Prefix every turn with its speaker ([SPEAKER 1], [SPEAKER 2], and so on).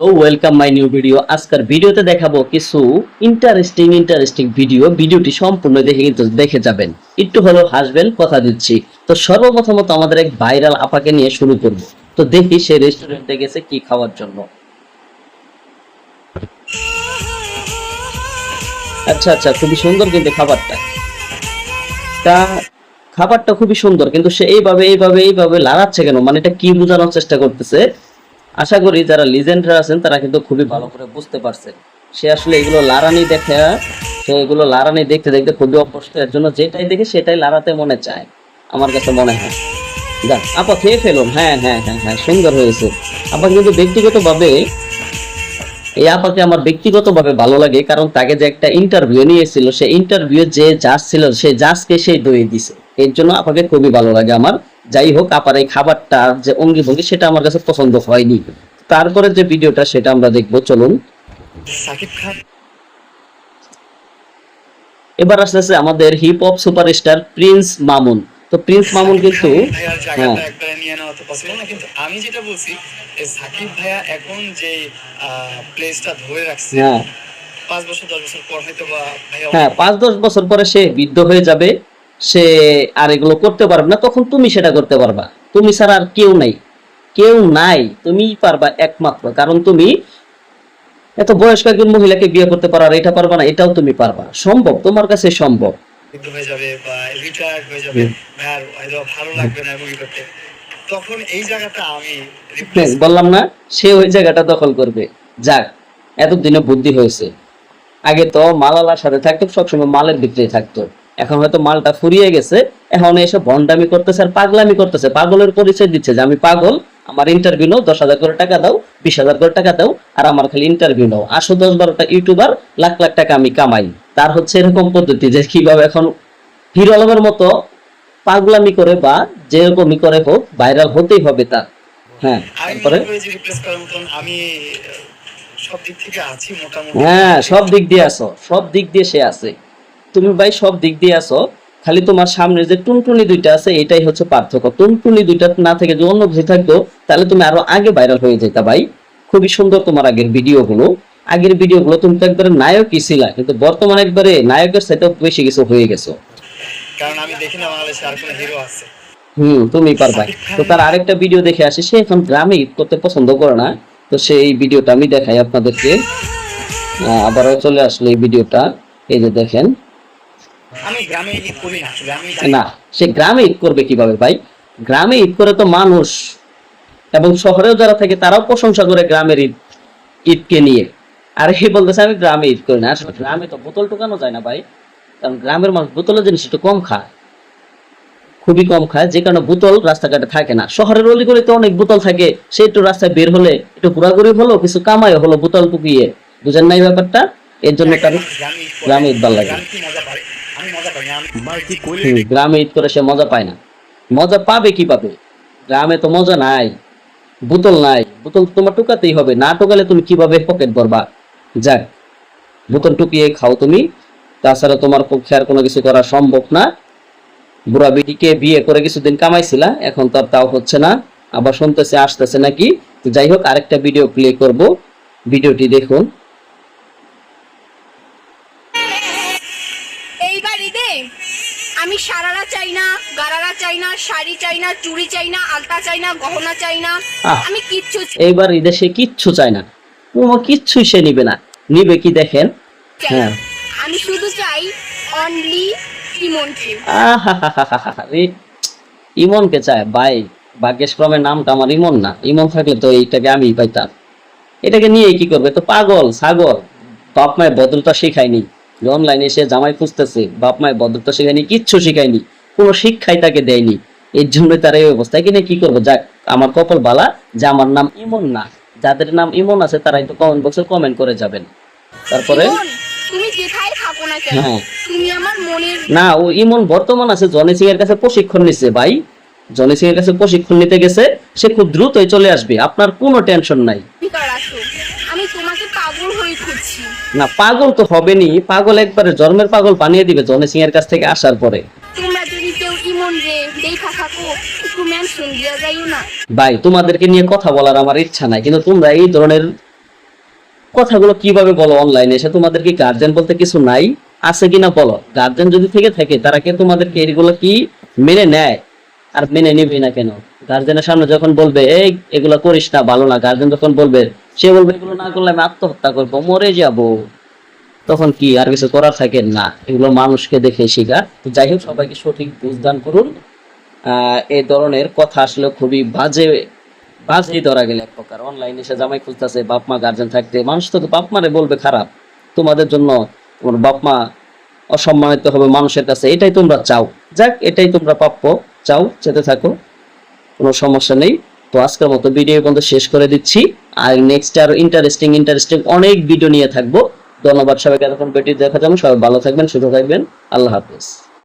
[SPEAKER 1] Welcome my new video আজকের ভিডিওতে দেখাবো কিছু ইন্টারেস্টিং ইন্টারেস্টিং ভিডিও ভিডিওটি সম্পূর্ণ দেখে কিন্তু দেখে যাবেন। একটু হলেও হাসবেন, কথা দিচ্ছি। তো সর্বপ্রথমত আমাদের এক ভাইরাল আপাকে নিয়ে শুরু করব। তো দেখি সে রেস্টুরেন্টে গেছে কি খাওয়ার জন্য। আচ্ছা আচ্ছা খুবই সুন্দর কিন্তু খাবারটা। তা খাবারটা খুবই সুন্দর, কিন্তু সে এইভাবে এইভাবে এইভাবে লাগাচ্ছে কেন? মানে এটা কি বোঝানোর চেষ্টা করতেছে? আশা করি যারা লিজেন্ডরা আছেন, তারা কিন্তু খুবই ভালো করে বুঝতে পারছেন। সে আসলে এগুলো লারানি দেখে, সে এগুলো লারানি দেখতে দেখতে খুবই অভ্যস্ত। এর জন্য যেটাই দেখে সেটাই লারাতে মনে চায়, আমার কাছে মনে হয়। যাক, আপা খেয়ে ফেলুন। হ্যাঁ হ্যাঁ হ্যাঁ হ্যাঁ সুন্দর হয়েছে। আপা কিন্তু ব্যক্তিগতভাবে, এই আপাকে আমার ব্যক্তিগতভাবে ভালো লাগে, কারণ তাকে যে একটা ইন্টারভিউ নিয়েছিল সেই ইন্টারভিউ যে জাজ ছিল সেই জাজকে সেই দই দিছে। এর জন্য আপাকে খুবই ভালো লাগে আমার। যাই হোক আপার এই খাবারটা যে অঙ্গি ভঙ্গি সেটা আমার কাছে পছন্দ হয়নি। তারপরে যে ভিডিওটা সেটা আমরা দেখব চলুন।
[SPEAKER 2] সাকিব খান।
[SPEAKER 1] এবার আসতেছে আমাদের hip hop superstar Prince Mamun তো প্রিন্স মামুন কিন্তু হ্যাঁ।
[SPEAKER 2] কিন্তু আমি যেটা বলছি সাকিব ভাইয়া এখন যে প্লেসটা ধরে রাখছে
[SPEAKER 1] হ্যাঁ।
[SPEAKER 2] পাঁচ বছর দশ বছর পর হয়তো বা
[SPEAKER 1] হ্যাঁ পাঁচ দশ বছর পরে সে বৃদ্ধ হয়ে যাবে। সে আর এগুলো করতে পারবে না তখন তুমি সেটা করতে পারবা। তুমি ছাড়া আর কেউ নাই। কেউ নাই তুমিই পারবা একমাত্র। কারণ তুমি এত বয়স্ক একজন মহিলাকে বিয়ে করতে পারো আর এটা পারবা না এটাও তুমি পারবা সম্ভব তোমার কাছে সম্ভব।
[SPEAKER 2] হয়ে যাবে বা রিটায়ার্ড হয়ে যাবে। ভাইয়ার হয়তো ভালো লাগবে না মুভি করতে। তখন এই জায়গাটা আমি
[SPEAKER 1] বললাম না সে ওই জায়গাটা দখল করবে। যাক এতদিনে বুদ্ধি হয়েছে। আগে তো মালালার সাথে থাকতো সবসময় মালের ভিতরে থাকতো। এখন হয়তো মালটা ফুরিয়ে গেছে এখন এসে ভন্ডামি করতেছে আর পাগলামি করতেছে। পাগলের পরিচয় দিচ্ছে যে আমি পাগল আমার ইন্টারভিউ নাও দশ হাজার করে টাকা দাও বিশ হাজার করে টাকা দাও আর আমার খালি ইন্টারভিউ নাও। আসো দশ বারোটা ইউটিউবার লাখ লাখ টাকা আমি কামাই। তার হচ্ছে এরকম পদ্ধতি যে কীভাবে এখন হিরো আলমের মতো পাগলামি করে বা যেরকমই করে হোক ভাইরাল হতেই হবে তার। হ্যাঁ তারপরে?
[SPEAKER 2] আমি সব দিক থেকে আছি মোটামুটি।
[SPEAKER 1] হ্যাঁ সব দিক দিয়ে আসো সব দিক দিয়ে সে আছে। তুমি ভাই সব দিক দিয়ে আসো খালি তোমার সামনে যে টুনটুনি দুইটা আছে এটাই হচ্ছে পার্থক্য। টুনটুনি দুইটা না থেকে যে অন্য কিছু থাকতো তাহলে তুমি আরও আগে ভাইরাল হয়ে যেতা ভাই। খুবই সুন্দর তোমার আগের ভিডিও গুলো আগের ভিডিও গুলো তুমি তো একবারে নায়কই ছিলা কিন্তু বর্তমানে একবারে নায়কের সাথে বেশি কিছু হয়ে গেছো।
[SPEAKER 2] কারণ আমি দেখি না বাংলাদেশে আর কোনো হিরো আছে।
[SPEAKER 1] হুম তুমি পারবা। তো তার আরেকটা ভিডিও দেখে আসি সে এখন গ্রামে ঈদ করতে পছন্দ করে না। তো সেই ভিডিওটা আমি দেখাই আপনাদেরকে। আবারও চলে আসলো এই ভিডিওটা এই যে দেখেন
[SPEAKER 2] আমি গ্রামে ঈদ করি না গ্রামে
[SPEAKER 1] না সে গ্রামে ঈদ করবে কীভাবে ভাই? গ্রামে ঈদ করে তো মানুষ এবং শহরেও যারা থাকে তারাও প্রশংসা করে গ্রামের ঈদ ঈদকে নিয়ে। আর এই বলতেছে আমি গ্রামে ঈদ করি না। আসলে গ্রামে তো বোতল টোকানো যায় না ভাই। কারণ গ্রামের মানুষ বোতলের জিনিস একটু কম খায়। খুবই কম খায় যে কারণে বোতল রাস্তাঘাটে থাকে না। শহরের অলিগলিতে অনেক বোতল থাকে সে একটু রাস্তায় বের হলে একটু ঘোরাঘুরি হলো কিছু কামাই হলো বোতল টুকিয়ে। বুঝেন নাই ব্যাপারটা? এর জন্য তার
[SPEAKER 2] গ্রামে ঈদ করে।
[SPEAKER 1] গ্রামে ঈদ ভালো লাগে।
[SPEAKER 2] গ্রামে
[SPEAKER 1] ঈদ করে সে মজা পায় না। মজা পাবে কি পাবে? গ্রামে তো মজা নাই বোতল নাই। বোতল তোমার টুকাতেই হবে না টুকালে তুমি কীভাবে পকেট ভরবা? যাক বোতল টুকিয়ে খাও তুমি। তাছাড়া তোমার পক্ষে আর কোনো কিছু করা সম্ভব না। বুড়া বিটিকে বিয়ে করে কিছুদিন কামাইছিলা এখন তো আর তাও হচ্ছে না। আবার শুনতেছে আসতেছে নাকি। যাই হোক আরেকটা ভিডিও প্লে করব। ভিডিওটি দেখুন।
[SPEAKER 3] আমি সারারা চাই না গারারা চাই না শাড়ি চাই না চুড়ি চাই না আলতা চাই না গহনা চাই না। আমি কিচ্ছু
[SPEAKER 1] এইবার ঈদে সে কিচ্ছু চায় না। কোনো কিচ্ছুই সে নিবে না। নিবে কি দেখেন? হ্যাঁ।
[SPEAKER 3] আমি শুধু চাই অনলি ইমনকে
[SPEAKER 1] আহাহাহাহাহাহারে, ইমনকে চায় ভাই ভাগ্যেশ ক্রমের নামটা আমার ইমন না ইমন থাকলে তো এইটাকে আমি পাইতাম এটাকে নিয়ে কি। করবে তো পাগল সাগর বাপ মায়ের ভদ্রতা শেখায়নি অনলাইনে এসে জামাই খুঁজতেছে বাপ মায়ের ভদ্রতা শেখায়নি কিচ্ছু শেখায়নি কোনো শিক্ষাই তাকে দেয়নি। এর জন্য তার এই অবস্থা। কিনে কি করব? যাক আমার কপাল বালা যে আমার নাম ইমন না। যাদের নাম ইমন আছে তারাই তো কমেন্ট বক্সে কমেন্ট করে যাবেন। তারপরে?
[SPEAKER 3] তুমি যেথায় থাকো না কেন?
[SPEAKER 1] হ্যাঁ।
[SPEAKER 3] তুমি আমার মনের
[SPEAKER 1] না ও ইমন বর্তমান আছে জনি সিং এর কাছে প্রশিক্ষণ নিচ্ছে ভাই। জনি সিং এর কাছে প্রশিক্ষণ নিতে গেছে সে খুব দ্রুতই চলে আসবে। আপনার কোনো টেনশন নাই
[SPEAKER 3] ভিতর আসো আমি তোমাকে পাগল হয়ে খুঁজছি
[SPEAKER 1] না পাগল তো হবেনি। পাগল একবারে জন্মের পাগল বানিয়ে দিবে জনি সিং এর কাছ থেকে আসার পরে।
[SPEAKER 3] তোমরা যদি কেউ ইমন রে দেখা থাকো একটু মেনশন দিয়া যাইও না।
[SPEAKER 1] ভাই তোমাদেরকে নিয়ে কথা বলার আমার ইচ্ছা নাই কিন্তু তোমরা এই ধরনের কথাগুলো কীভাবে বলো অনলাইনে এসে তোমাদের কি গার্জেন বলতে কিছু নাই? আছে কিনা বলো? গার্জেন যদি থেকে থাকে তারা কি তোমাদেরকে এগুলো কি মেনে নেয়? আর মেনে নিবে না কেন? গার্জেনের সামনে যখন বলবে, এই, এগুলো করিস না, ভালো না। গার্জেন যখন বলবে, সে বলবে, এগুলো না করলে আমি আত্মহত্যা করব, মরে যাব। তখন কি আর কিছু করার থাকে না। এগুলো মানুষকে দেখে তো যাই হোক, সবাইকে সঠিক বুঝদান করুন। এই ধরনের কথা আসলে খুবই বাজে বাজেই ধরা গেলে এক প্রকার। অনলাইনে সে জামাই খুঁজতেছে বাপ মা গার্জেন থাকতে। মানুষ তো বাপ মারে বলবে খারাপ। তোমাদের জন্য তোমার বাপ মা অসম্মানিত হবে মানুষের কাছে। এটাই তোমরা চাও। যাক, এটাই তোমরা প্রাপ্য। চাও যেতে থাকো। কোনো সমস্যা নেই। তো আজকের মতো ভিডিও পর্যন্ত শেষ করে দিচ্ছি। আর নেক্সট আরও ইন্টারেস্টিং ইন্টারেস্টিং অনেক ভিডিও নিয়ে থাকব। ধন্যবাদ সবাইকে, এতক্ষণ পেটি দেখার জন্য সবাই ভালো থাকবেন, সুস্থ থাকবেন। আল্লাহ হাফিজ।